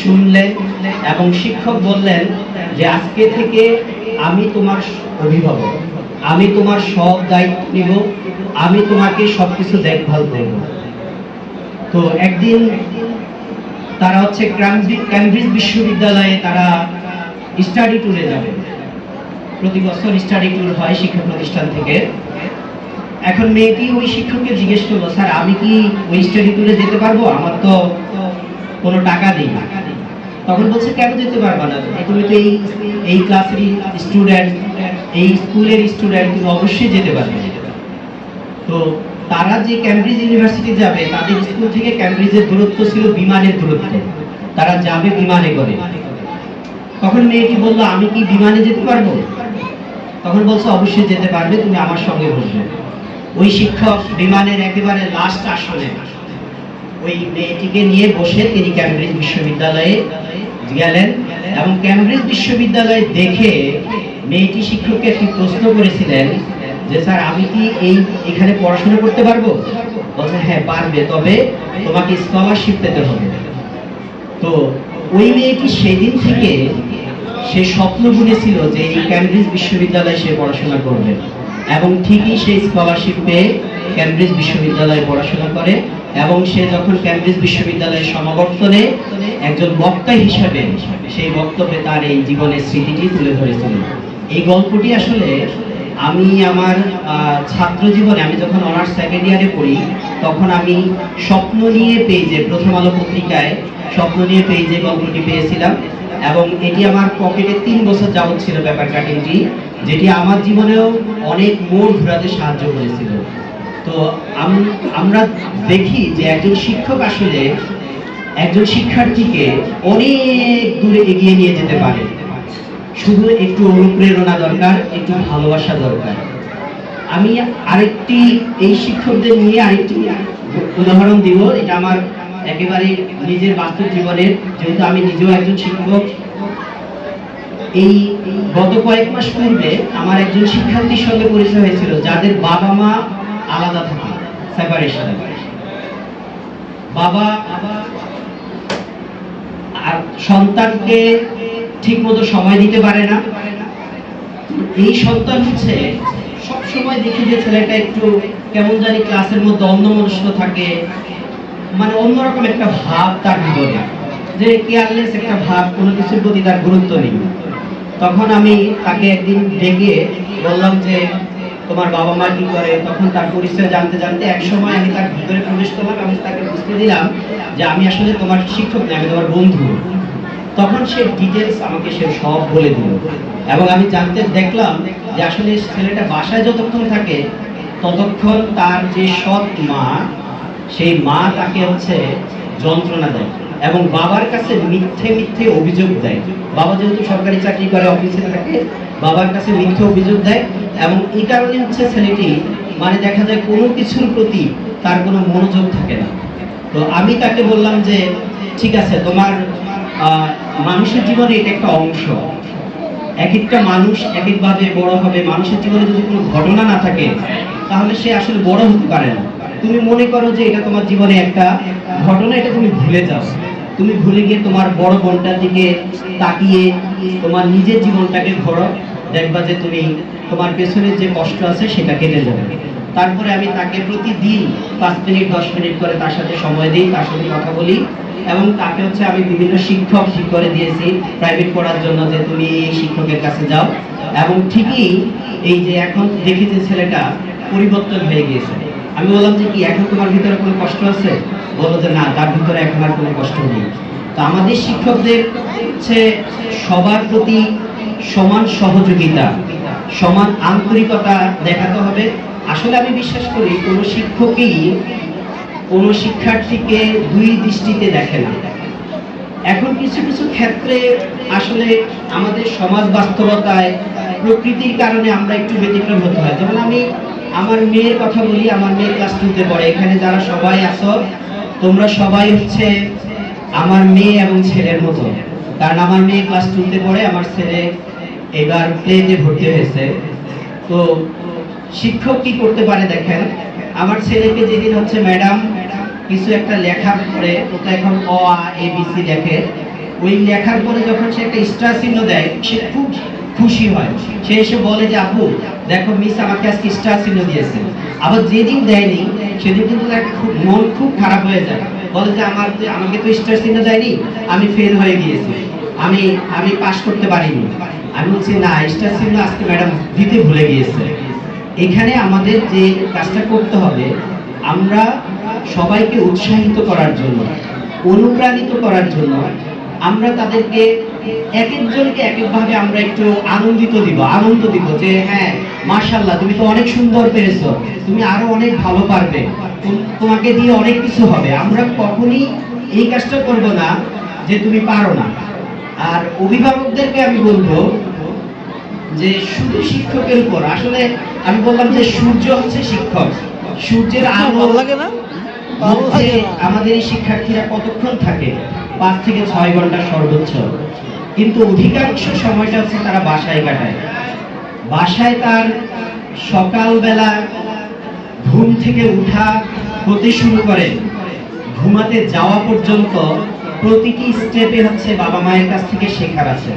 শুনলেন এবং শিক্ষক বললেন যে আজকে থেকে আমি তোমার অভিভাবক, আমি তোমার সব দায়িত্ব নিব, আমি তোমাকে সবকিছু দেখভাল করব। তো একদিন তারা হচ্ছে ক্যামব্রিজ বিশ্ববিদ্যালয়ে তারা স্টাডি ট্যুরে যাবে। প্রতি বছর স্টাডি ট্যুর হয় শিক্ষা প্রতিষ্ঠান থেকে। এখন মেয়েটি ওই শিক্ষককে জিজ্ঞেস করল, স্যার, আমি কি ওই স্টাডি ট্যুরে যেতে পারব? আমার তো কোনো টাকা নেই। তখন বলছে, কেন যেতে পারবা না? তুমি তো এই এই ক্লাসেরই স্টুডেন্ট এই স্কুলের স্টুডেন্ট তুমি অবশ্যই যেতে পারবে। তো তারা যে ক্যামব্রিজ ইউনিভার্সিটি যাবে, তাদের স্কুল থেকে ক্যামব্রিজের দূরত্ব ছিল বিমানের দূরত্ব। তারা যাবে বিমানে করে। তখন মেয়েটি বলল, আমি কি বিমানে যেতে পারব? তখন বলছে, অবশ্যই যেতে পারবে, তুমি আমার সঙ্গে বসবে। ওই শিক্ষক বিমানের একেবারে লাস্ট আসনে, ওই মেয়েটিকে নিয়ে বসে তিনি ক্যামব্রিজ বিশ্ববিদ্যালয়ে গেলেন এবং ক্যামব্রিজ বিশ্ববিদ্যালয়ে দেখে মেয়েটি শিক্ষককে একটি প্রশ্ন করেছিলেন যে, স্যার, আমি কি এই এখানে পড়াশোনা করতে পারব? বলছে হ্যাঁ পারবে, তবে তোমাকে স্কলারশিপ পেতে হবে। তো ওই মেয়েটি সেদিন থেকে সে স্বপ্ন বুনেছিল যে এই ক্যামব্রিজ বিশ্ববিদ্যালয়ে সে পড়াশোনা করবে এবং ঠিকই সেই স্কলারশিপ পেয়ে ক্যামব্রিজ বিশ্ববিদ্যালয়ে পড়াশোনা করে। এবং সে যখন ক্যামব্রিজ বিশ্ববিদ্যালয়ের সমাবর্তনে একজন বক্তা হিসাবে সেই বক্তব্যে তার এই জীবনের স্মৃতিটি তুলে ধরেছিল। এই গল্পটি আসলে আমি আমার ছাত্র জীবনে আমি যখন অনার্স সেকেন্ড ইয়ারে পড়ি, তখন আমি স্বপ্ন নিয়ে পেজে প্রথম আলো পত্রিকায় স্বপ্ন নিয়ে পেজে গল্পটি পেয়েছিলাম এবং এটি আমার পকেটে তিন বছর যাবত ছিল পেপার কাটিংটি, যেটি আমার জীবনেও অনেক মোড় ঘোরাতে সাহায্য করেছিল। তো আমরা দেখি যে একজন শিক্ষক আসলে একজন শিক্ষার্থীকে অনেক দূরে এগিয়ে নিয়ে যেতে পারে। শুধু একটু অনুপ্রেরণা দরকার, একটু ভালোবাসা দরকার। আমি আরেকটি, এই শিক্ষকদের নিয়ে আরেকটি উদাহরণ দিব। এটা আমার একেবারে নিজের বাস্তব জীবনের, যেহেতু আমি নিজেও একজন শিক্ষক। এই গত কয়েক মাস পূর্বে আমার একজন শিক্ষার্থীর সঙ্গে পরিচয় হয়েছিল, যাদের বাবা মা আলাদা থাকে সেপারেশন বাবা আর সন্তানকে ঠিক মতো সময় দিতে পারে না। এই সন্তান হচ্ছে সব সময় দেখি যে ছেলেটা একটু কেমন জানি ক্লাসের মধ্যে অন্যমনস্ক থাকে। মানে অন্যরকম একটা ভাব তার ভিতরে। যে কেয়ারলেস একটা ভাব, কোনো কিছুর প্রতি তার গুরুত্ব নেই। তখন আমি তাকে একদিন ডেকে বললাম যে তোমার বাবা মা কি করে, তখন তার পরিচয় জানতে জানতে এক সময় আমি তার ভিতরে প্রবেশ করলাম এবং তাকে বুঝতে দিলাম যে আমি আসলে তোমার শিক্ষক না, আমি তোমার বন্ধু। তখন সে ডিটেলস আমাকে সে সব বলে দিল এবং আমি জানতে দেখলাম যে আসলে ছেলেটা বাসায় যতক্ষণ থাকে, ততক্ষণ তার যে সৎ মা, সেই মা তাকে হচ্ছে যন্ত্রণা দেয় এবং বাবার কাছে মিথ্যে মিথ্যে অভিযোগ দেয়। বাবা যেহেতু সরকারি চাকরি করে অফিসে থাকে, বাবার কাছে মিথ্যে অভিযোগ দেয়। এবং এই কারণে হচ্ছে ছেলেটি মানে দেখা যায় কোনো কিছুর প্রতি তার কোনো মনোযোগ থাকে না। তো আমি তাকে বললাম যে, ঠিক আছে, তোমার মানুষের জীবনে এটা একটা অংশ। এক একটা মানুষ এক একভাবে বড় হবে। মানুষের জীবনে যদি কোনো ঘটনা না থাকে, তাহলে সে আসলে বড় হতে পারে না। তুমি মনে করো যে এটা তোমার জীবনে একটা ঘটনা, এটা তুমি ভুলে যাও। তুমি ভুলে গিয়ে তোমার বড় বোনটার দিকে তাকিয়ে তোমার নিজের জীবনটাকে ঘরো দেখবা যে তুমি তোমার পেছনে যে কষ্ট আছে সেটা কেটে যাবে। তারপরে আমি তাকে প্রতিদিন পাঁচ মিনিট, দশ মিনিট করে তার সাথে সময় দিই, তার সাথে কথা বলি এবং তাকে হচ্ছে আমি বিভিন্ন শিক্ষক ঠিক করে দিয়েছি প্রাইভেট পড়ার জন্য যে তুমি এই শিক্ষকের কাছে যাও। এবং ঠিকই এই যে এখন দেখি যে ছেলেটা পরিবর্তন হয়ে গিয়েছে। আমি বললাম যে কি, এখন তোমার ভিতরে কোনো কষ্ট আছে? বলো যে না, তার ভিতরে এখন আর কোনো কষ্ট নেই। তো আমাদের শিক্ষকদের হচ্ছে সবার প্রতি সমান সহযোগিতা, সমান আন্তরিকতা দেখাতে হবে। আসলে আমি বিশ্বাস করি, কোনো শিক্ষকই কোনো শিক্ষার্থীকে দুই দৃষ্টিতে দেখে না। এখন কিছু কিছু ক্ষেত্রে আসলে আমাদের সমাজ বাস্তবতায়, প্রকৃতির কারণে আমরা একটু ব্যতিক্রম হতে হয়। যেমন আমি আমার মেয়ের কথা বলি, আমার মেয়ে ক্লাস টুতে পড়ে। এখানে যারা সবাই আছো, তোমরা সবাই হচ্ছে আমার মেয়ে এবং ছেলের মতো। কারণ আমার মেয়ে ক্লাস টুতে পড়ে, আমার ছেলে এবার প্লেতে ভর্তি হয়েছে। তো শিক্ষক কি করতে পারে দেখেন, আমার ছেলেকে যেদিন হচ্ছে ম্যাডাম কিছু একটা লেখার পরে, ও তো এখন অ, আ, এ, বি, সি লেখে ওই লেখার পরে যখন সে একটা স্টার চিহ্ন দেয়, সে খুব খুশি হয়। সে এসে বলে যে, আপু, দেখো মিস আমাকে আজকে স্টার চিহ্ন দিয়েছে। আবার যেদিন দেয়নি, সেদিন কিন্তু তার খুব মন খুব খারাপ হয়ে যায়। বলে যে, আমার আমাকে তো স্টার চিহ্ন দেয়নি, আমি ফেল হয়ে গিয়েছি। আমি আমি পাশ করতে পারিনি। আমি বলছি, না, স্টার চিহ্ন আজকে ম্যাডাম দিতে ভুলে গিয়েছে। এখানে আমাদের যে কাজটা করতে হবে, আমরা সবাইকে উৎসাহিত করার জন্য, অনুপ্রাণিত করার জন্য, আমরা তাদেরকে এক একজনকে এক একভাবে আমরা একটু আনন্দিত দিব, আনন্দ দিব যে হ্যাঁ মাশাল্লাহ তুমি তো অনেক সুন্দর পেরেছ, তুমি আরও অনেক ভালো পারবে তোমাকে দিয়ে অনেক কিছু হবে। আমরা কখনই এই কাজটা করব না যে তুমি পারো না। আর অভিভাবকদেরকে আমি বলব যে শুধু শিক্ষকের উপর আসলে আমি বললাম যে সূর্য হচ্ছে শিক্ষক। সূর্যের আলো লাগে না। আমাদের এই শিক্ষার্থীরা কতক্ষণ থাকে? পাঁচ থেকে ছয় ঘণ্টা সর্বোচ্চ। কিন্তু অধিকাংশ সময়টা হচ্ছে তারা বাসায় কাটায়। বাসায় তার সকালবেলা ঘুম থেকে উঠা হতে শুরু করে। ঘুমাতে যাওয়া পর্যন্ত প্রতিটি স্টেপে হচ্ছে বাবা মায়ের কাছ থেকে শেখার আছে